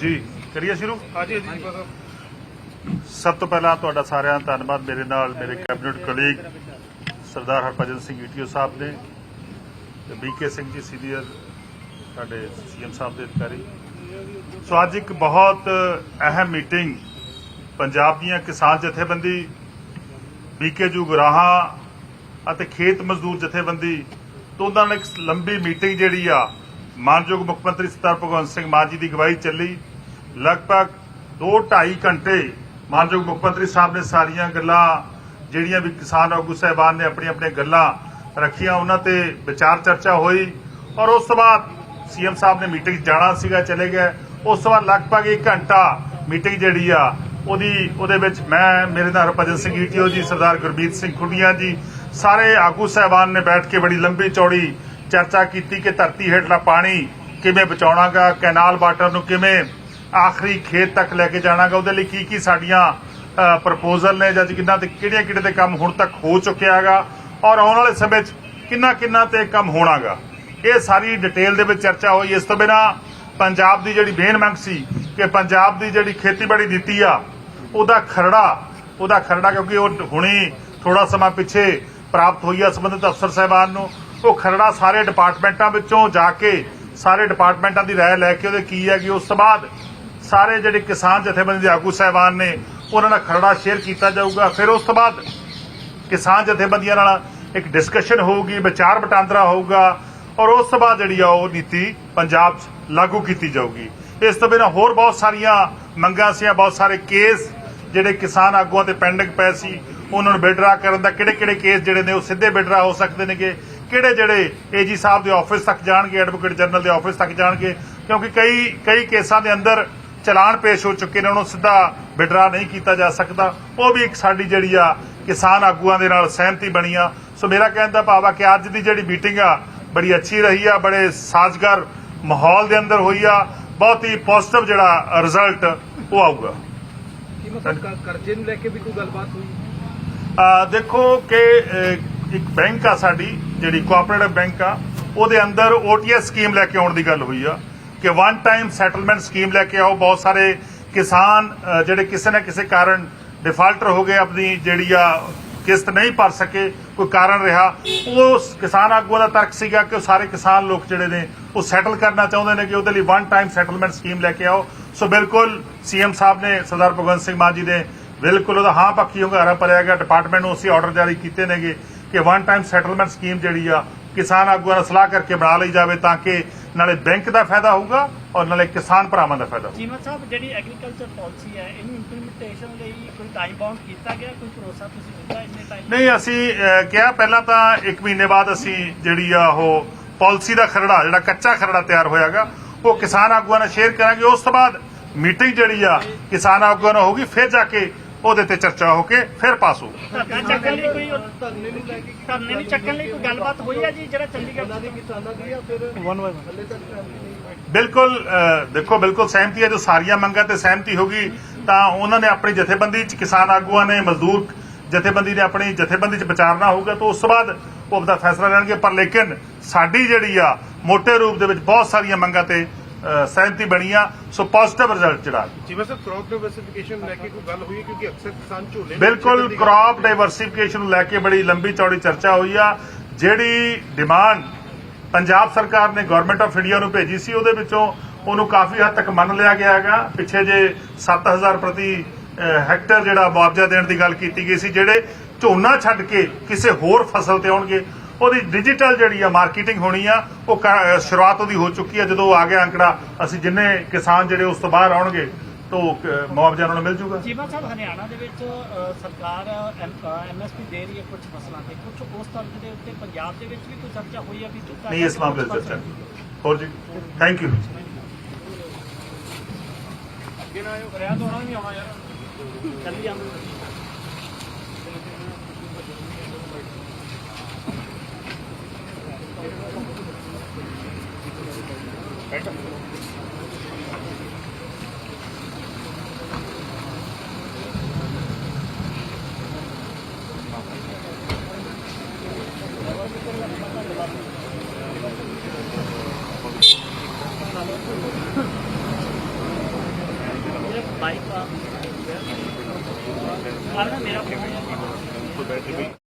ਜੀ, ਕਰੀਏ ਸ਼ੁਰੂ? ਹਾਂਜੀ ਸਭ ਤੋਂ ਪਹਿਲਾਂ ਤੁਹਾਡਾ ਸਾਰਿਆਂ ਦਾ ਧੰਨਵਾਦ ਮੇਰੇ ਨਾਲ, ਮੇਰੇ cabinet colleague Sardar Harbhajan Singh ETO Sahib ਨੇ ਤੇ ਬੀਕੇ ਸਿੰਘ ਜੀ ਸੀਨੀਅਰ ਸਾਡੇ ਸੀਐਮ ਸਾਹਿਬ ਦੇ ਅਧਿਕਾਰੀ। ਸੋ ਅੱਜ ਇੱਕ ਬਹੁਤ ਅਹਿਮ ਮੀਟਿੰਗ ਪੰਜਾਬ ਦੀਆਂ ਕਿਸਾਨ ਜਥੇਬੰਦੀ ਬੀਕੇ ਜੂ ਗੁਰਾਹਾਂ ਅਤੇ ਖੇਤ ਮਜ਼ਦੂਰ ਜਥੇਬੰਦੀ ਤੋਂ ਉਹਨਾਂ ਨਾਲ ਇੱਕ ਲੰਬੀ ਮੀਟਿੰਗ ਜਿਹੜੀ ਆ, ਮਾਨਯੋਗ ਮੁੱਖ ਮੰਤਰੀ ਸਰਦਾਰ ਭਗਵੰਤ ਸਿੰਘ ਮਾਨ ਜੀ ਦੀ ਅਗਵਾਈ ਚੱਲੀ। ਲਗਭਗ 2.5 ਘੰਟੇ ਮਾਨਯੋਗ ਮੁੱਖ ਮੰਤਰੀ ਸਾਹਿਬ ਨੇ ਸਾਰੀਆਂ ਗੱਲਾਂ ਜਿਹੜੀਆਂ ਵੀ ਕਿਸਾਨ ਆਗੂ ਸਾਹਿਬਾਨ ਨੇ ਆਪਣੀਆਂ ਆਪਣੀਆਂ ਗੱਲਾਂ ਰੱਖੀਆਂ, ਉਹਨਾਂ ਤੇ ਵਿਚਾਰ ਚਰਚਾ ਹੋਈ ਔਰ ਉਸ ਤੋਂ ਬਾਅਦ ਸੀਐਮ ਸਾਹਿਬ ਨੇ ਮੀਟਿੰਗ ਜਾਣਾ ਸੀਗਾ, ਚਲੇ ਗਏ। ਉਸ ਤੋਂ ਬਾਅਦ ਲਗਭਗ 1 ਘੰਟਾ ਮੀਟਿੰਗ ਜਿਹੜੀ ਆ, ਉਹਦੀ, ਉਹਦੇ ਵਿੱਚ ਮੈਂ, ਮੇਰੇ ਨਾਲ ਹਰਭਜਨ ਸਿੰਘ ਈਟੀਓ ਜੀ, ਸਰਦਾਰ ਗੁਰਮੀਤ ਸਿੰਘ ਖੁੱਡੀਆਂ ਜੀ, ਸਾਰੇ ਆਗੂ ਸਾਹਿਬਾਨ ਨੇ ਬੈਠ ਕੇ ਬੜੀ ਲੰਬੀ ਚੌੜੀ ਚਰਚਾ ਕੀਤੀ ਕਿ ਧਰਤੀ ਹੇਠਲਾ ਪਾਣੀ ਕਿਵੇਂ ਬਚਾਉਣਾਗਾ, ਕੈਨਾਲ ਵਾਟਰ ਨੂੰ ਕਿਵੇਂ ਆਖਰੀ ਖੇਤ ਤੱਕ ਲੈ ਕੇ ਜਾਣਾਗਾ, ਉਹਦੇ ਲਈ ਕੀ ਕੀ ਸਾਡੀਆਂ ਪ੍ਰਪੋਜ਼ਲ ਨੇ ਜਾਂ ਕਿੰਨਾ ਤੇ ਕਿਹੜੀਆਂ ਕਿਹੜੇ ਤੇ ਕੰਮ ਹੁਣ ਤੱਕ ਹੋ ਚੁੱਕਿਆ ਹੈਗਾ ਔਰ ਆਉਣ ਵਾਲੇ ਸਮੇਂ 'ਚ ਕਿੰਨਾ ਕਿੰਨਾ ਤੇ ਕੰਮ ਹੋਣਾਗਾ। ਇਹ ਸਾਰੀ ਡਿਟੇਲ ਦੇ ਵਿੱਚ ਚਰਚਾ ਹੋਈ। ਇਸ ਤੋਂ ਬਿਨਾ ਪੰਜਾਬ ਦੀ ਜਿਹੜੀ ਬੇਨ ਮੰਗ ਸੀ ਕਿ ਪੰਜਾਬ ਦੀ ਜਿਹੜੀ ਖੇਤੀਬਾੜੀ ਨੀਤੀ ਆ, ਉਹਦਾ ਖਰੜਾ ਉਹਦਾ ਖਰੜਾ ਕਿਉਂਕਿ ਉਹ ਹੁਣੀ ਥੋੜਾ ਸਮਾਂ ਪਿੱਛੇ ਪ੍ਰਾਪਤ ਹੋਈ ਆ ਸੰਬੰਧਿਤ ਅਫਸਰ ਸਾਹਿਬਾਨ ਨੂੰ, ਉਹ ਖਰੜਾ ਸਾਰੇ ਡਿਪਾਰਟਮੈਂਟਾਂ ਵਿੱਚੋਂ ਜਾ ਕੇ ਸਾਰੇ ਡਿਪਾਰਟਮੈਂਟਾਂ ਦੀ ਰਾਏ ਲੈ ਕੇ ਉਹਦੇ ਕੀ ਹੈ ਕਿ ਉਸ ਤੋਂ ਬਾਅਦ ਸਾਰੇ ਜਿਹੜੇ ਕਿਸਾਨ ਜਥੇਬੰਦੀ ਦੇ ਆਗੂ ਸਾਹਿਬਾਨ ਨੇ ਉਹਨਾਂ ਨਾਲ ਖਰੜਾ ਸ਼ੇਅਰ ਕੀਤਾ ਜਾਊਗਾ। ਫਿਰ ਉਸ ਤੋਂ ਬਾਅਦ ਕਿਸਾਨ ਜਥੇਬੰਦੀਆਂ ਨਾਲ ਇੱਕ ਡਿਸਕਸ਼ਨ ਹੋਊਗੀ, ਵਿਚਾਰ ਵਟਾਂਦਰਾ ਹੋਊਗਾ ਔਰ ਉਸ ਤੋਂ ਬਾਅਦ ਜਿਹੜੀ ਆ ਉਹ ਨੀਤੀ ਪੰਜਾਬ 'ਚ ਲਾਗੂ ਕੀਤੀ ਜਾਊਗੀ। ਇਸ ਤੋਂ ਬਿਨਾਂ ਹੋਰ ਬਹੁਤ ਸਾਰੀਆਂ ਮੰਗਾਂ ਸੀ ਬਹੁਤ ਸਾਰੇ ਕੇਸ ਜਿਹੜੇ ਕਿਸਾਨ ਆਗੂਆਂ ਤੇ ਪੈਂਡਿੰਗ ਪਏ ਸੀ, ਉਹਨਾਂ ਨੂੰ ਬਿਡਰਾ ਕਰਨ ਦਾ ਕਿਹੜੇ ਕਿਹੜੇ ਕੇਸ ਜਿਹੜੇ ਨੇ ਉਹ ਸਿੱਧੇ ਬਿਡਰਾ ਹੋ ਸਕਦੇ ਨੇਗੇ, ਕਿਹੜੇ ਜਿਹੜੇ ਏਜੀ ਸਾਹਿਬ ਦੇ ਆਫਿਸ ਤੱਕ ਜਾਣਗੇ ਐਡਵੋਕੇਟ ਜਨਰਲ ਦੇ ਆਫਿਸ ਤੱਕ ਜਾਣਗੇ, ਕਿਉਂਕਿ ਕਈ ਕਈ ਕੇਸਾਂ ਦੇ ਅੰਦਰ ਚਲਾਨ ਪੇਸ਼ ਹੋ ਚੁੱਕੇ ਨੇ, ਉਹਨੂੰ ਸਿੱਧਾ ਵਿਡਰਾ ਨਹੀਂ ਕੀਤਾ ਜਾ ਸਕਦਾ। ਉਹ ਵੀ ਇੱਕ ਸਾਡੀ ਜਿਹੜੀ ਆ ਕਿਸਾਨ ਆਗੂਆਂ ਦੇ ਨਾਲ ਸਹਿਮਤੀ ਬਣੀ ਆ। ਸੋ ਮੇਰਾ ਕਹਿਣ ਦਾ ਭਾਵ ਆ ਕਿ ਅੱਜ ਦੀ ਜਿਹੜੀ ਮੀਟਿੰਗ ਆ ਬੜੀ ਅੱਛੀ ਰਹੀ ਆ ਬੜੇ ਸਾਜ਼ਗਰ ਮਾਹੌਲ ਦੇ ਅੰਦਰ ਹੋਈ ਆ। ਬਹੁਤ ਹੀ ਪੋਜ਼ਿਟਿਵ ਜਿਹੜਾ ਰਿਜ਼ਲਟ ਉਹ ਆਊਗਾ। ਕੀ ਮਤਲਬ ਕਰ- ਕਰਜ਼ੇ ਨੂੰ ਲੈ ਕੇ ਵੀ ਕੋਈ ਗੱਲਬਾਤ ਹੋਈ? ਆ ਦੇਖੋ ਕਿ ਇੱਕ ਬੈਂਕ ਆ ਸਾਡੀ ਜਿਹੜੀ ਕੋਆਪਰੇਟਿਵ ਬੈਂਕ ਆ ਉਹਦੇ ਅੰਦਰ ਓਟੀਐਸ ਸਕੀਮ ਲੈ ਕੇ ਆਉਣ ਦੀ ਗੱਲ ਹੋਈ ਆ। ਕਿ ਵਨ ਟਾਈਮ ਸੈਟਲਮੈਂਟ ਸਕੀਮ ਲੈ ਕੇ ਆਓ ਬਹੁਤ ਸਾਰੇ ਕਿਸਾਨ ਜਿਹੜੇ ਕਿਸੇ ਨਾ ਕਿਸੇ ਕਾਰਨ ਡਿਫਾਲਟਰ ਹੋ ਗਏ ਆਪਣੀ ਜਿਹੜੀ ਆ ਕਿਸ਼ਤ ਨਹੀਂ ਭਰ ਸਕੇ, ਕੋਈ ਕਾਰਨ ਰਿਹਾ, ਉਹ ਕਿਸਾਨ ਆਗੂਆਂ ਦਾ ਤਰਕ ਸੀਗਾ ਕਿ ਉਹ ਸਾਰੇ ਕਿਸਾਨ ਲੋਕ ਜਿਹੜੇ ਨੇ, ਉਹ ਸੈਟਲ ਕਰਨਾ ਚਾਹੁੰਦੇ ਨੇ ਕਿ ਉਹਦੇ ਲਈ ਵਨ ਟਾਈਮ ਸੈਟਲਮੈਂਟ ਸਕੀਮ ਲੈ ਕੇ ਆਓ। ਸੋ ਬਿਲਕੁਲ ਸੀਐਮ ਸਾਹਿਬ ਨੇ ਸਰਦਾਰ ਭਗਵੰਤ ਸਿੰਘ ਮਾਨ ਜੀ ਨੇ ਬਿਲਕੁਲ ਉਹਦਾ ਹਾਂ ਪੱਖੀ ਹੁੰਗਾਰਾ ਭਰਿਆ ਗਿਆ ਡਿਪਾਰਟਮੈਂਟ ਨੂੰ ਅਸੀਂ ਆਰਡਰ ਜਾਰੀ ਕੀਤੇ ਨੇਗੇ ਕਿ ਵਨ ਟਾਈਮ ਸੈਟਲਮੈਂਟ ਸਕੀਮ ਜਿਹੜੀ ਆ ਕਿਸਾਨ ਆਗੂਆਂ ਨਾਲ ਸਲਾਹ ਕਰਕੇ ਬਣਾ ਲਈ ਜਾਵੇ ਤਾਂ ਕਿ ਨਾਲੇ ਬੈਂਕ ਦਾ ਫਾਇਦਾ ਹੋਊਗਾ ਔਰ ਨਾਲੇ ਕਿਸਾਨ ਭਰਾਵਾਂ ਦਾ ਫਾਇਦਾ। ਹੋਊਗਾ ਚੀਮਾ ਸਾਹਿਬ ਜਿਹੜੀ ਐਗਰੀਕਲਚਰ ਪਾਲਿਸੀ ਹੈ ਇਹਨੂੰ ਇੰਪਲੀਮੈਂਟੇਸ਼ਨ ਲਈ ਕੋਈ ਟਾਈਮ ਬਾਉਂਡ ਕੀਤਾ ਗਿਆ? ਕੋਈ ਭਰੋਸਾ ਤੁਸੀਂ ਦਿੱਤਾ ਇੰਨੇ ਟਾਈਮ ਨਹੀਂ ਅਸੀਂ ਅਹ, ਕਿਹਾ ਪਹਿਲਾਂ ਤਾਂ 1 ਮਹੀਨੇ ਬਾਅਦ ਅਸੀਂ ਜਿਹੜੀ ਆ ਉਹ ਪਾਲਿਸੀ ਦਾ ਖਰੜਾ ਜਿਹੜਾ ਕੱਚਾ ਖਰੜਾ ਤਿਆਰ ਹੋਇਆਗਾ ਉਹ ਕਿਸਾਨ ਆਗੂਆਂ ਨਾਲ ਸ਼ੇਅਰ ਕਰਾਂਗੇ। ਉਸ ਤੋਂ ਬਾਅਦ ਮੀਟਿੰਗ ਜਿਹੜੀ ਆ ਕਿਸਾਨ ਆਗੂਆਂ ਨਾਲ ਹੋਊਗੀ ਫਿਰ ਜਾ ਕੇ ਉਹਦੇ ਤੇ ਚਰਚਾ ਹੋ ਕੇ ਫਿਰ ਪਾਸ ਹੋਊ ਧਰਨਾ ਚੱਕਣ ਲਈ ਕੋਈ ਧਰਨੇ ਨੂੰ ਲੈ ਕੇ ਧਰਨੇ ਨੂੰ ਚੱਕਣ ਲਈ ਕੋਈ ਗੱਲਬਾਤ ਹੋਈ ਹੈ ਜੀ ਜਿਹੜਾ ਚੰਡੀਗੜ੍ਹ ਉਹਨਾਂ ਦੀ ਕਿਸਾਨਾਂ ਦੀ ਆ ਫਿਰ? ਵਨ ਬਾਈ ਹੱਲੇ ਤੱਕ ਫੈਮਿਲੀ ਨਹੀਂ ਬਿਲਕੁਲ ਦੇਖੋ ਬਿਲਕੁਲ ਸਹਿਮਤੀ ਹੈ ਜੋ ਸਾਰੀਆਂ ਮੰਗਾਂ ਤੇ ਸਹਿਮਤੀ ਹੋਗੀ ਤਾਂ ਉਹਨਾਂ ਨੇ ਆਪਣੀ ਜਥੇਬੰਦੀ ਚ ਕਿਸਾਨ ਆਗੂਆਂ ਨੇ ਮਜ਼ਦੂਰ ਜਥੇਬੰਦੀ ਨੇ ਆਪਣੀ ਜਥੇਬੰਦੀ ਚ ਵਿਚਾਰਨਾ ਹੋਊਗਾ ਤਾਂ ਉਸ ਤੋਂ ਬਾਅਦ ਉਹ ਆਪਦਾ ਫੈਸਲਾ ਲੈਣਗੇ ਪਰ ਲੇਕਿਨ ਸਾਡੀ ਜਿਹੜੀ ਆ ਮੋٹے ਰੂਪ ਦੇ ਵਿੱਚ ਬਹੁਤ ਸਾਰੀਆਂ ਮੰਗਾਂ ਤੇ ਸਹਿਮਤੀ ਬਣੀ ਆ ਸੋ ਪੋਜ਼ਿਟਿਵ ਰਿਜ਼ਲਟ ਜਿਹੜਾ। ਜਿਵੇਂ ਸਰ ਕ੍ਰੌਪ ਡਾਈਵਰਸਿਫਿਕੇਸ਼ਨ ਲੈ ਕੇ ਕੋਈ ਗੱਲ ਹੋਈ ਕਿਉਂਕਿ ਅਕਸਰ ਕਿਸਾਨ ਝੋਲੇ ਬਿਲਕੁਲ ਕ੍ਰੌਪ ਡਾਈਵਰਸਿਫਿਕੇਸ਼ਨ ਨੂੰ ਲੈ ਕੇ ਬੜੀ ਲੰਬੀ ਚੌੜੀ ਚਰਚਾ ਹੋਈ ਆ। ਜਿਹੜੀ ਡਿਮਾਂਡ ਪੰਜਾਬ ਸਰਕਾਰ ਨੇ ਗਵਰਨਮੈਂਟ ਆਫ ਇੰਡੀਆ ਨੂੰ ਭੇਜੀ ਸੀ ਉਹਦੇ ਵਿੱਚੋਂ ਉਹਨੂੰ ਕਾਫੀ ਹੱਦ ਤੱਕ ਮੰਨ ਲਿਆ ਗਿਆ ਹੈਗਾ। ਪਿੱਛੇ ਜੇ 7000 ਪ੍ਰਤੀ ਹੈਕਟਰ ਜਿਹੜਾ ਮੁਆਵਜ਼ਾ ਦੇਣ ਦੀ ਗੱਲ ਕੀਤੀ ਗਈ ਸੀ ਜਿਹੜੇ ਝੋਨਾ ਛੱਡ ਕੇ ਕਿਸੇ ਹੋਰ ਫਸਲ ਤੇ ਆਉਣਗੇ ਉਹਦੀ ਡਿਜੀਟਲ ਜਿਹੜੀ ਆ ਮਾਰਕੀਟਿੰਗ ਹੋਣੀ ਆ ਉਹ ਸ਼ੁਰੂਆਤ ਉਹਦੀ ਹੋ ਚੁੱਕੀ ਆ। ਜਦੋਂ ਆ ਗਿਆ ਅੰਕੜਾ ਅਸੀਂ ਜਿੰਨੇ ਕਿਸਾਨ ਜਿਹੜੇ ਉਸ ਤੋਂ ਬਾਹਰ ਆਉਣਗੇ ਤਾਂ ਮੁਆਵਜ਼ਾ ਉਹਨਾਂ ਨੂੰ ਮਿਲ ਜੂਗਾ। ਚੀਮਾ ਸਾਹਿਬ ਹਰਿਆਣਾ ਦੇ ਵਿੱਚ ਸਰਕਾਰ ਐਮਐਸਪੀ ਦੇ ਰਹੀ ਹੈ ਕੁਝ ਫਸਲਾਂ ਤੇ। ਕੁਝ ਉਸ ਤਰ੍ਹਾਂ ਦੇ ਉੱਤੇ ਪੰਜਾਬ ਦੇ ਵਿੱਚ ਵੀ ਕੋਈ ਚਰਚਾ ਹੋਈ ਹੈ ਵੀ ਤੁਹਾਡਾ ਨਹੀਂ ਇਸ ਮਾਮਲੇ 'ਚ ਚਰਚਾ। ਹੋਰ ਜੀ? ਥੈਂਕ ਯੂ ਅੱਗੇ ਨਾ ਆਇਓ ਕਰਿਆ ਤੋਂ ਨਹੀਂ ਆਉਣਾ ਯਾਰ। ਚੱਲੀ ਜਾਂਦੇ। ਬਾਈਕ ਆ ਮੇਰਾ ਫੋਨ